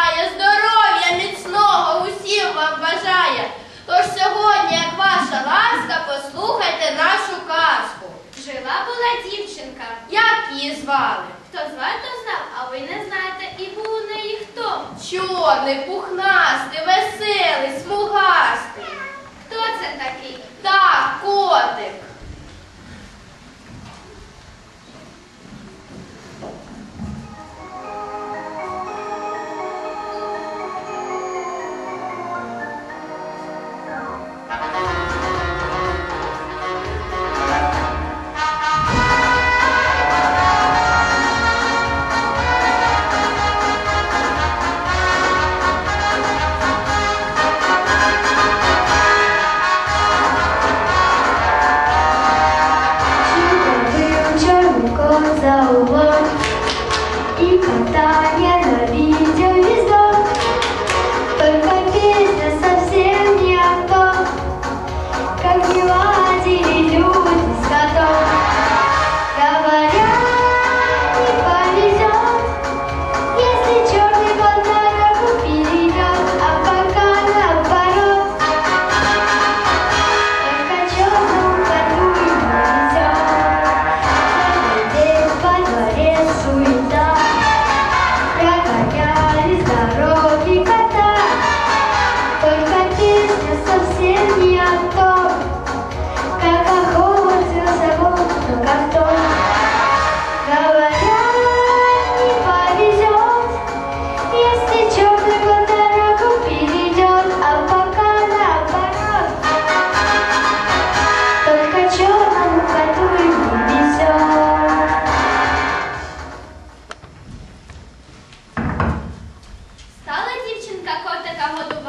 вітає, здоров'я міцного усім вам бажає. Тож сьогодні, як ваша ласка, послухайте нашу казку. Жила була дівчинка. Як її звали? Хто звати, то знав, а ви не знаєте, і був у неї хто? Чорний, пухнастий, веселий, смугастий. Хто це такий? Так, котик.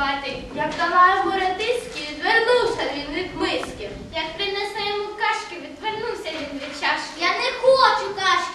Котика. Як дала йому відвернувся він від миски. Як принесе йому кашки, відвернувся він від чашки. Я не хочу кашки,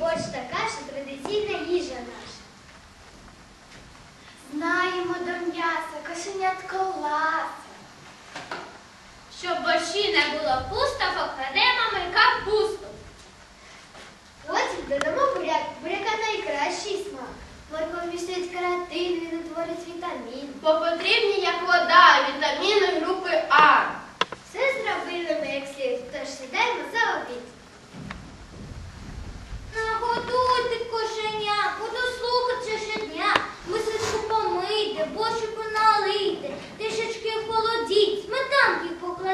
борщ та каша традиційна їжа наша. Знаємо до м'яса, кошенятко ласа. Щоб борщі не було пусто, покладемо ми капусту. Потім додамо буряк. Буряка найкращий смак. Морква містить каротин, він утворить вітамін. Бо потрібні як вода, вітаміни групи А. Все зробили ми як слід, тож сідаємо за обід.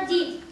Покладіть.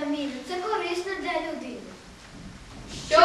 вітаміни, це корисно для людини. Що